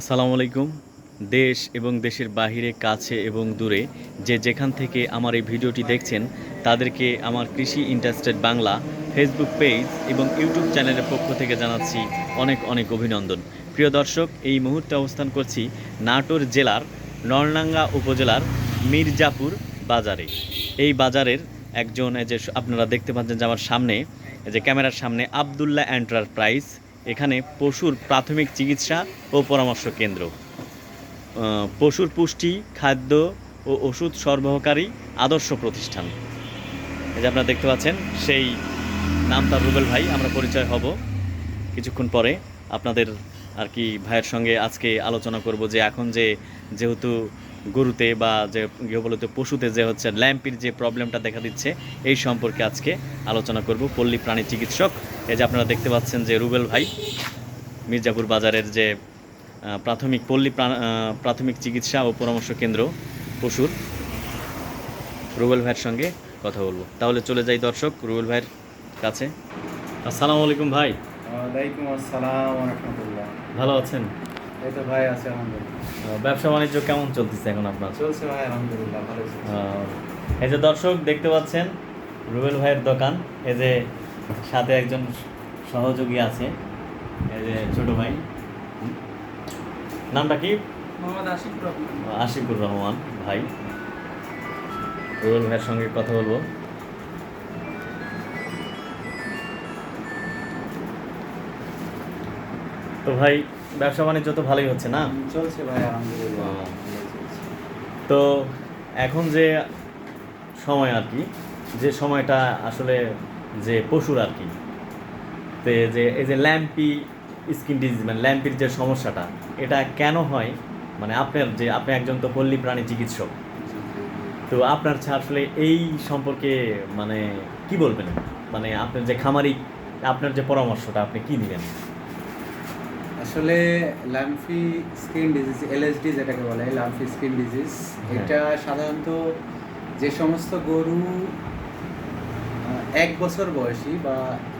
আসসালামু আলাইকুম। দেশ এবং দেশের বাহিরে, কাছে এবং দূরে যে যেখান থেকে আমার এই ভিডিওটি দেখছেন, তাদেরকে আমার Krishi interested Bangla Facebook page এবং ইউটিউব চ্যানেলের পক্ষ থেকে জানাচ্ছি অনেক অনেক অভিনন্দন। প্রিয় দর্শক, এই মুহূর্তে অবস্থান করছি নাটোর জেলার নরনাঙ্গা উপজেলার মির্জাপুর বাজারে। এই বাজারের একজন যে আপনারা দেখতে পাচ্ছেন যে আমার সামনে যে ক্যামেরার সামনে আবদুল্লাহ এন্টারপ্রাইজ এখানে পশুর প্রাথমিক চিকিৎসা ও পরামর্শ কেন্দ্র। পশুর পুষ্টি, খাদ্য ও ওষুধ সরবরাহকারী আদর্শ প্রতিষ্ঠান। এই যে আপনারা দেখতে পাচ্ছেন, সেই নাম তার রুবেল ভাই, আমরা পরিচয় হব কিছুক্ষণ পরে। আপনাদের আর কি ভাইয়ের সঙ্গে আজকে আলোচনা করব যে এখন যে যেহেতু গরুতে বা যে গৃহপালিত পশুতে যে হচ্ছে ল্যাম্পির যে প্রবলেমটা দেখা দিচ্ছে এই সম্পর্কে আজকে আলোচনা করব। পল্লী প্রাণী চিকিৎসক এই যে আপনারা দেখতে পাচ্ছেন যে রুবেল ভাই মির্জাপুর বাজারের যে প্রাথমিক পল্লী প্রা- প্রাথমিক চিকিৎসা ও পরামর্শ কেন্দ্র পশুর। রুবেল ভাইয়ের সঙ্গে কথা বলব। তাহলে চলে যাই দর্শক রুবেল ভাইয়ের কাছে। আসসালামু আলাইকুম ভাই। ওয়ালাইকুম আসসালাম ভালো আছেন? এই তো ভাই আছে আলহামদুলিল্লাহ। ব্যবসা বাণিজ্য কেমন চলতেছে এখন আপনার? চলছে ভাই আলহামদুলিল্লাহ ভালো চলছে। এই যে দর্শক দেখতে পাচ্ছেন রুবেল ভাইয়ের দোকান এই যে সাথে একজন সহযোগী আছে এই যে ছোট ভাই। নামটা কি? মোহাম্মদ আশিক রহমান। আশিকুর রহমান ভাই। রুবেল ভাইয়ের সঙ্গে কথা বলব। তো ভাই ব্যবসা বাণিজ্য তো ভালোই হচ্ছে না? চলছে ভাই আলহামদুলিল্লাহ। তো এখন যে সময় আর কি যে সময়টা আসলে যে পশুর আর কি তো যে এই যে ল্যাম্পি স্কিন ডিজিজ মানে ল্যাম্পির যে সমস্যাটা এটা কেন হয়? মানে আপনার যে আপনি একজন তো পল্লী প্রাণী চিকিৎসক। তো আপনার আসলে এই সম্পর্কে মানে কি বলবেন? মানে আপনার যে খামারি আপনার যে পরামর্শটা আপনি কি দিবেন? আসলে ল্যাম্ফি স্কিন ডিজিজ এলএসডি যেটাকে বলে ল্যাম্ফি স্কিন ডিজিজ হ্যাঁ। এটা সাধারণত যে সমস্ত গরু এক বছর বয়সী বা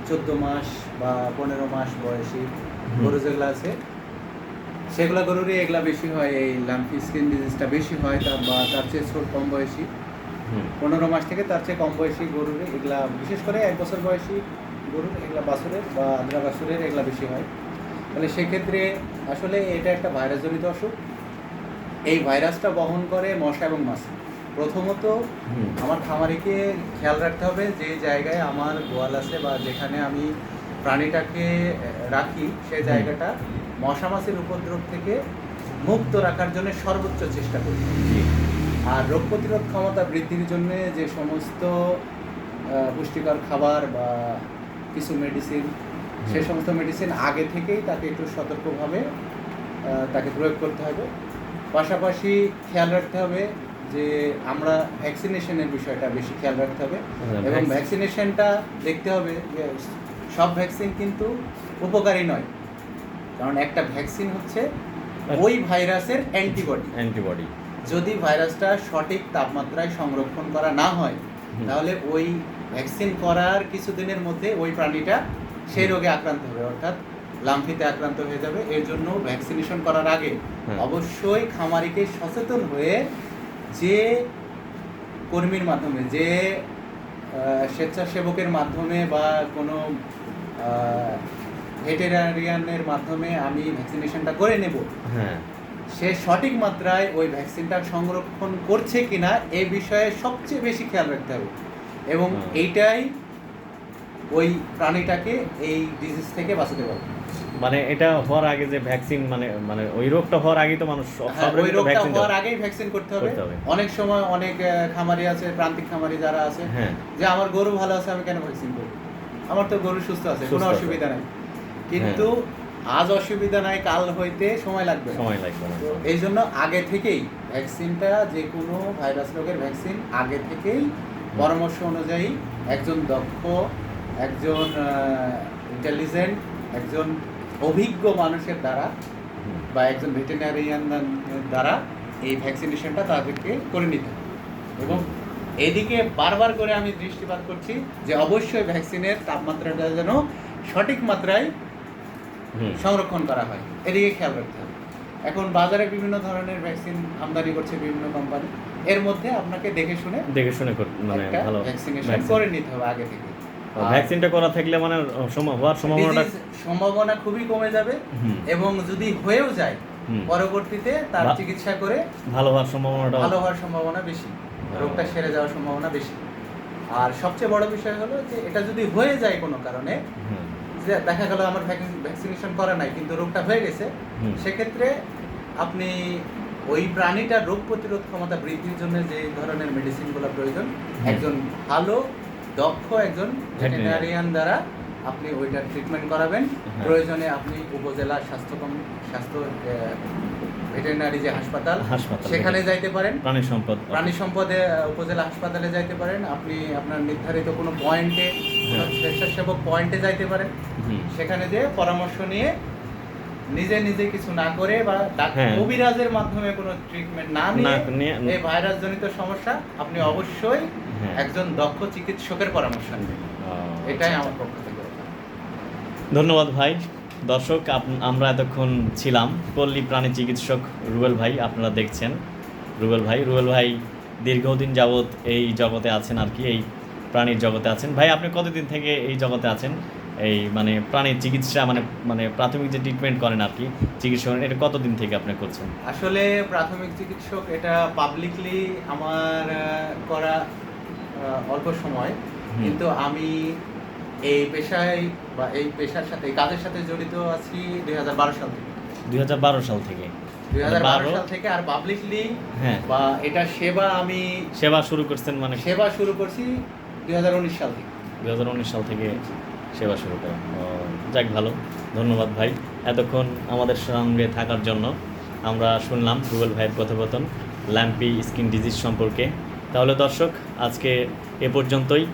চোদ্দ মাস বা পনেরো মাস বয়সী গরু যেগুলো আছে সেগুলো গরুরই এগুলা বেশি হয় এই ল্যাম্ফি স্কিন ডিজিজটা বেশি হয় তা বা তার চেয়ে ছোট কম বয়সী। পনেরো মাস থেকে তার চেয়ে কম বয়সী গরুর এগুলা বিশেষ করে এক বছর বয়সী গরুর এগুলা বাছুরের বা আদ্রা বাছুরের এগুলা বেশি হয়। তাহলে সেক্ষেত্রে আসলে এটা একটা ভাইরাসজনিত অসুখ। এই ভাইরাসটা বহন করে মশা এবং মাছি। প্রথমত আমার খামারিকে খেয়াল রাখতে হবে যে জায়গায় আমার গোয়াল আছে বা যেখানে আমি প্রাণীটাকে রাখি সেই জায়গাটা মশা মাছির উপদ্রব থেকে মুক্ত রাখার জন্য সর্বোচ্চ চেষ্টা করি। আর রোগ প্রতিরোধ ক্ষমতা বৃদ্ধির জন্য যে সমস্ত পুষ্টিকর খাবার বা কিছু মেডিসিন সে সমস্ত মেডিসিন আগে থেকেই তাকে একটু সতর্কভাবে তাকে প্রয়োগ করতে হবে। পাশাপাশি খেয়াল রাখতে হবে যে আমরা ভ্যাকসিনেশনের বিষয়টা বেশি খেয়াল রাখতে হবে হ্যাঁ, এবং ভ্যাকসিনেশনটা দেখতে হবে যে সব ভ্যাকসিন কিন্তু উপকারী নয়। কারণ একটা ভ্যাকসিন হচ্ছে ওই ভাইরাসের অ্যান্টিবডি অ্যান্টিবডি যদি ভাইরাসটা সঠিক তাপমাত্রায় সংরক্ষণ করা না হয় তাহলে ওই ভ্যাকসিন করার কিছুদিনের মধ্যে ওই প্রাণীটা সেই রোগে আক্রান্ত হবে অর্থাৎ লাম্ফিতে আক্রান্ত হয়ে যাবে। এর জন্য ভ্যাকসিনেশন করার আগে। অবশ্যই খামারিকে সচেতন হয়ে যে কর্মীর মাধ্যমে যে স্বেচ্ছাসেবকের মাধ্যমে বা কোনো ভেটেরিয়ানের মাধ্যমে আমি ভ্যাকসিনেশনটা করে নেব হ্যাঁ। সে সঠিক মাত্রায় ওই ভ্যাকসিনটা সংরক্ষণ করছে কিনা এ বিষয়ে সবচেয়ে বেশি খেয়াল রাখতে হবে। এবং এইটাই ওই প্রাণীটাকে এই ডিজিজ থেকে বাঁচাতে পারবে। মানে এটা হওয়ার আগে যে ভ্যাকসিন মানে মানে ওই রোগটা হওয়ার আগে তো মানুষ সব হ্যাঁ, সব ওই রোগটা হওয়ার আগেই ভ্যাকসিন করতে হবে। অনেক সময় অনেক খামারি আছে প্রান্তিক খামারি যারা আছে হ্যাঁ। যে আমার গরু ভালো আছে আমি কেন ভ্যাকসিন করব? আমার তো গরু সুস্থ আছে কোনো অসুবিধা নাই। কিন্তু আজ অসুবিধা নাই কাল হইতে সময় লাগবে। সময় লাগবে তো এই জন্য আগে থেকেই ভ্যাকসিনটা যে কোনো ভাইরাস রোগের ভ্যাকসিন আগে থেকেই পরামর্শ অনুযায়ী একজন দক্ষ একজন ইন্টেলিজেন্ট একজন অভিজ্ঞ মানুষের দ্বারা বা একজন ভেটেরিনারিয়ান দ্বারা এই ভ্যাকসিনেশনটা তাদেরকে করে নিতে হবে। এবং এদিকে বারবার করে আমি দৃষ্টিপাত করছি যে অবশ্যই ভ্যাকসিনের তাপমাত্রাটা যেন সঠিক মাত্রায় সংরক্ষণ করা হয়। এদিকে খেয়াল রাখতে হবে। এখন বাজারে বিভিন্ন ধরনের ভ্যাকসিন আমদানি করছে বিভিন্ন কোম্পানি এর মধ্যে আপনাকে দেখে শুনে দেখে শুনে মানে ভালো ভ্যাকসিনেশন করে নিতে হবে আগে থেকে। ভ্যাকসিনটা করা থাকলে মানে হওয়ার সম্ভাবনাটা সম্ভাবনা খুবই কমে যাবে এবং যদি হয়েও যায় পরবর্তীতে তার চিকিৎসা করে ভালো হওয়ার সম্ভাবনাটা ভালো হওয়ার সম্ভাবনা বেশি রোগটা সেরে যাওয়ার সম্ভাবনা বেশি। আর সবচেয়ে বড় বিষয় হলো যে এটা যদি হয়ে যায় কোনো কারণে দেখা গেল আমার ভ্যাকসিনেশন করা নাই কিন্তু রোগটা হয়ে গেছে সেক্ষেত্রে আপনি ওই প্রাণীটার রোগ প্রতিরোধ ক্ষমতা বৃদ্ধির জন্য যে ধরনের মেডিসিনগুলো প্রয়োজন একজন ভালো দক্ষ একজন ভেটেরিনারিয়ান দ্বারা আপনি ওইটার ট্রিটমেন্ট করাবেন। হ্যাঁ। প্রয়োজনে আপনি উপজেলা স্বাস্থ্য স্বাস্থ্য ভেটেরিনারি যে হাসপাতাল সেখানে যাইতে পারেন। প্রাণী সম্পদ প্রাণী সম্পদে উপজেলা হাসপাতালে যাইতে পারেন। আপনি আপনার নির্ধারিত কোনো পয়েন্টে হ্যাঁ। স্বেচ্ছাসেবক পয়েন্টে যাইতে পারেন। সেখানে যে পরামর্শ নিয়ে নিজে নিজে কিছু না করে বা হ্যাঁ। কবিরাজের মাধ্যমে কোনো ট্রিটমেন্ট না নিয়ে এই ভাইরাস জনিত সমস্যা আপনি অবশ্যই হ্যাঁ। একজন দক্ষ চিকিৎসকের পরামর্শ নেবেন এটাই আচ্ছা, আমার পক্ষ থেকে। ধন্যবাদ ভাই। দর্শক আমরা এতক্ষণ ছিলাম। পল্লী প্রাণী চিকিৎসক রুবেল ভাই আপনারা দেখছেন। রুবেল ভাই রুবেল ভাই দীর্ঘদিন যাবৎ এই জগতে আছেন আর কি এই প্রাণীর জগতে আছেন। ভাই আপনি কতদিন থেকে এই জগতে আছেন? এই মানে প্রাণীর চিকিৎসা মানে মানে প্রাথমিক যে ট্রিটমেন্ট করেন আর কি চিকিৎসা করেন এটা কতদিন থেকে আপনি করছেন? আসলে প্রাথমিক চিকিৎসক এটা পাবলিকলি আমার করা অল্প সময়। কিন্তু আমি এই পেশায় বা এই পেশার সাথে কাজের সাথে জড়িত আছি দুই হাজার বারো সাল থেকে। দুই হাজার বারো সাল থেকে? দুই বারো? সাল থেকে আর পাবলিকলি হ্যাঁ। বা এটা সেবা আমি সেবা শুরু করছেন মানে? সেবা শুরু করছি দুই হাজার উনিশ সাল থেকে। দুই হাজার উনিশ সাল থেকে? সেবা শুরু করেন। যাক ভালো। ধন্যবাদ ভাই। এতক্ষণ আমাদের সঙ্গে থাকার জন্য আমরা শুনলাম রুবেল ভাইয়ের কথোপকথন, ল্যাম্পি স্কিন ডিজিজ সম্পর্কে। তাহলে দর্শক, আজকে এ পর্যন্তই।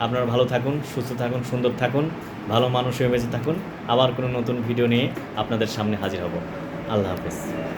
আপনারা ভালো থাকুন, সুস্থ থাকুন, সুন্দর থাকুন, ভালো মানুষ হয়ে বেঁচে থাকুন। আবার কোনো নতুন ভিডিও নিয়ে আপনাদের সামনে হাজির হব। আল্লাহ হাফেজ।